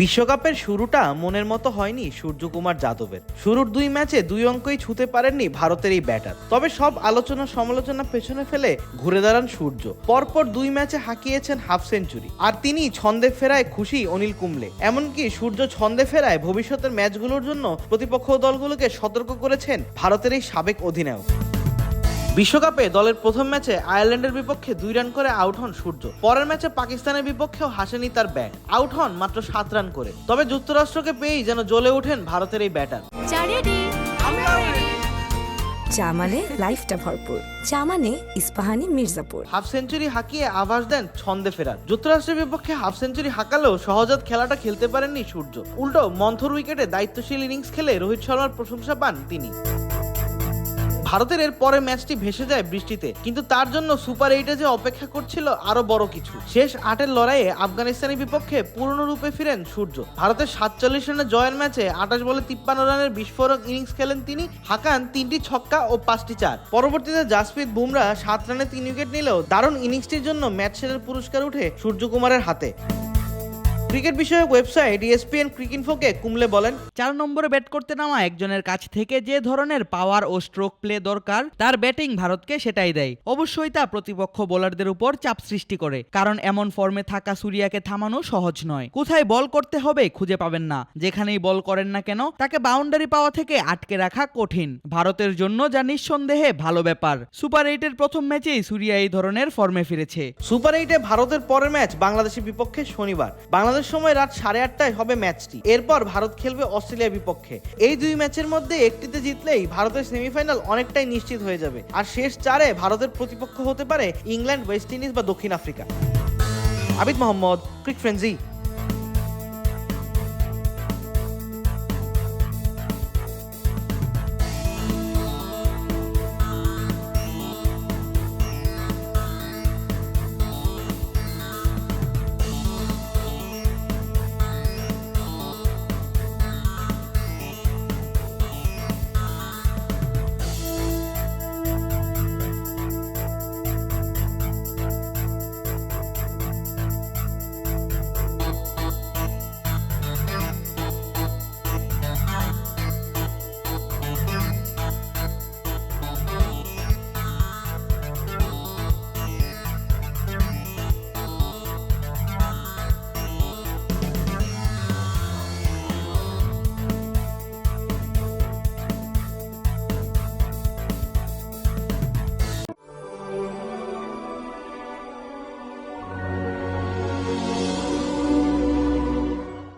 বিশ্বকাপের শুরুটা মনের মতো হয়নি সূর্যকুমার যাদবের। শুরুর দুই ম্যাচে দুই অঙ্কই ছুতে পারেননি ভারতের এই ব্যাটার। তবে সব আলোচনা সমালোচনা পেছনে ফেলে ঘুরে দাঁড়ান সূর্য। পরপর দুই ম্যাচে হাঁকিয়েছেন হাফ সেঞ্চুরি। আর তিনি ছন্দে ফেরায় খুশি অনিল কুম্বলে। এমনকি সূর্য ছন্দে ফেরায় ভবিষ্যতের ম্যাচগুলোর জন্য প্রতিপক্ষ দলগুলোকে সতর্ক করেছেন ভারতের এই সাবেক অধিনায়ক। বিশ্বকাপে দলের প্রথম ম্যাচে আয়ারল্যান্ডের বিপক্ষে দুই রান করে আউট হন সূর্য। পরের ম্যাচে পাকিস্তানের বিপক্ষেও হাসেনি তার ব্যাট। আউট হন মাত্র সাত রান করে। তবে যুক্তরাষ্ট্রকে পেয়েই যেন জ্বলে ওঠেন ভারতের এই ব্যাটার। চা মানে লাইফটা ভরপুর। চা মানে ইস্পাহানি মির্জাপুর। হাফ সেঞ্চুরি হাঁকিয়ে আভাস দেন ছন্দে ফেরার। যুক্তরাষ্ট্রের বিপক্ষে হাফ সেঞ্চুরি হাঁকালেও সহজাত খেলাটা খেলতে পারেননি সূর্য। উল্টো মন্থর উইকেটে দায়িত্বশীল ইনিংস খেলে রোহিত শর্মার প্রশংসা পান তিনি। ভারতের এর পরে ম্যাচটি ভেসে যায় বৃষ্টিতে, কিন্তু তার জন্য সুপার এইটে যে অপেক্ষা করছিল আরও বড় কিছু। শেষ আটের লড়াইয়ে আফগানিস্তানের বিপক্ষে পূর্ণরূপে ফিরেন সূর্য। ভারতের সাতচল্লিশ রানের জয়ের ম্যাচে আঠাশ বলে তিপ্পান্ন রানের বিস্ফোরক ইনিংস খেলেন তিনি, হাকান তিনটি ছক্কা ও পাঁচটি চার। পরবর্তীতে জাসপ্রীত বুমরা সাত রানে তিন উইকেট নিলেও দারুণ ইনিংসটির জন্য ম্যাচ সেরার পুরস্কার উঠে সূর্যকুমারের হাতে। ক্রিকেট বিষয়ক ওয়েবসাইট E ইএসপিএন ক্রিকিনফোকে কুমলে বলেন চার নম্বরে ব্যাট করতে নামা একজনের কাছ থেকে যে ধরনের পাওয়ার ও স্ট্রোক প্লে দরকার তার ব্যাটিং ভারতকে সেটাই দেয়। অবশ্যই তা প্রতিপক্ষ বোলারদের উপর চাপ সৃষ্টি করে কারণ এমন ফর্মে থাকা সুরিয়াকে থামানো সহজ নয়। কোথায় বল করতে হবে খুঁজে পাবেন না যেখানেই বল করেন না কেন তাকে বাউন্ডারি পাওয়া থেকে আটকে রাখা কঠিন। ভারতের জন্য যা নিঃসন্দেহে ভালো ব্যাপার। সুপার এইটের প্রথম ম্যাচেই সুরিয়া এই ধরনের ফর্মে ফিরেছে। সুপার এইটে ভারতের পরের ম্যাচ বাংলাদেশের বিপক্ষে শনিবার। বাংলাদেশ সময় রাত সাড়ে আটটায় হবে ম্যাচটি। এরপর ভারত খেলবে অস্ট্রেলিয়ার বিপক্ষে। এই দুই ম্যাচের মধ্যে একটিতে জিতলেই ভারতের সেমিফাইনাল অনেকটাই নিশ্চিত হয়ে যাবে। আর শেষ চারে ভারতের প্রতিপক্ষ হতে পারে ইংল্যান্ড, ওয়েস্ট ইন্ডিজ বা দক্ষিণ আফ্রিকা। আবিদ মোহাম্মদ, ক্রিক ফ্রেন্সি।